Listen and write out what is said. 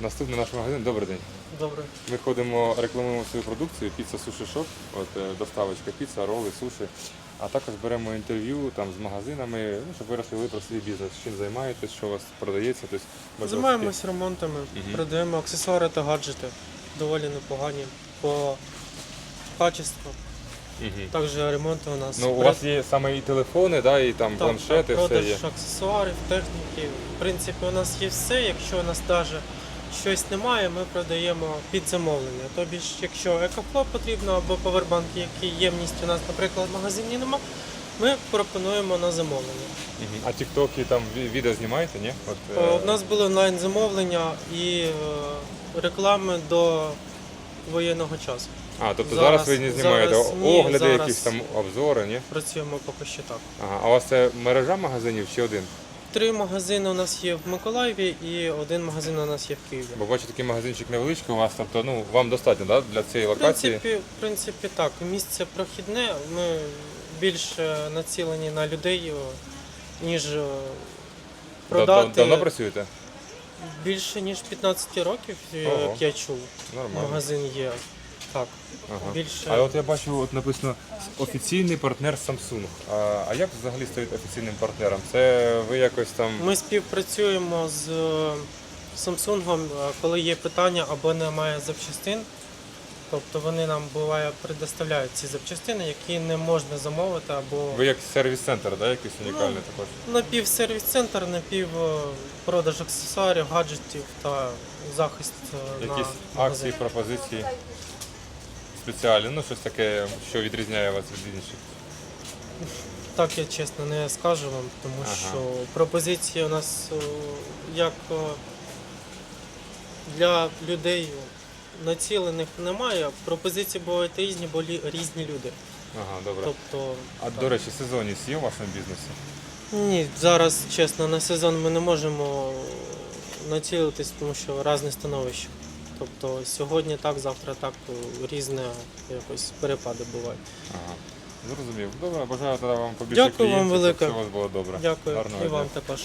Наступний наш магазин. Добрий день. Добре. Ми ходимо, рекламуємо свою продукцію, піца суші шоп, от е, доставочка піца, роли, суші. А також беремо інтерв'ю там з магазинами, ну, щоб ви розповіли про свій бізнес, чим займаєтесь, що у вас продається. Тобто, можливо, Займаємось ремонтами, Мгм. продаємо аксесуари та гаджети. Доволі непогані по качеству. Мгм. Також ремонти у нас. Ну, у вас є саме і телефони, да, і там так, планшети, так, все продаж є. аксесуарів, техніки. В принципі, у нас є все. Якщо у нас навіть щось немає, ми продаємо під замовлення. Тобі ж, якщо екофло потрібно або повербанк, які ємність у нас, наприклад, в магазині нема, ми пропонуємо на замовлення. Мгм. А тіктоки там ві- відео знімаєте, ні? От, Е, е, У нас були онлайн замовлення і е, реклами до воєнного часу. А, тобто зараз, зараз- ви не знімаєте зараз ні, огляди, зараз- якісь там обзори, ні? Працюємо поки що так. Ага. А у вас це мережа магазинів чи один? Три магазини у нас є в Миколаєві і один магазин у нас є в Києві. Бо бачу, такий магазинчик невеличкий у вас, тобто ну вам достатньо да, для цієї В локації. принципі, в принципі, так. Місце прохідне. Ми більше націлені на людей, о, ніж е, Да- продати да- Давно працюєте? більше ніж 15 років, е, Ого. як я чув. Нормально. Магазин є. Так, Ага. більше. А от я бачу, от написано офіційний партнер Samsung. А, а як взагалі стають офіційним партнером? Це ви якось там. Ми співпрацюємо з е, Samsung, е, коли є питання або немає запчастин. Тобто вони нам буває предоставляють ці запчастини, які не можна замовити, або Ви як сервіс-центр, да, якийсь унікальний Ну, також. напівсервіс-центр, напівпродаж аксесуарів, гаджетів та захист е, Якісь на акції, магазин. пропозиції спеціальні, ну щось таке, що відрізняє вас від інших. Так я чесно не скажу вам, тому Ага. що пропозиції у нас е, як е, для людей націлених немає. Пропозиції бувають різні, бо лі- різні люди. Ага, добре. Тобто, А так. до речі, сезонність є в вашому бізнесі? ні, зараз чесно, на сезон ми не можемо націлитись, тому що різне становище. Тобто сьогодні так, завтра так, різні різне якось перепади бувають. Ага. Зрозумів. Добре, бажаю тоді вам побільше Дякую вам клієнтів, щоб велике. все у вас було добре. Дякую Гарного і дня. вам також.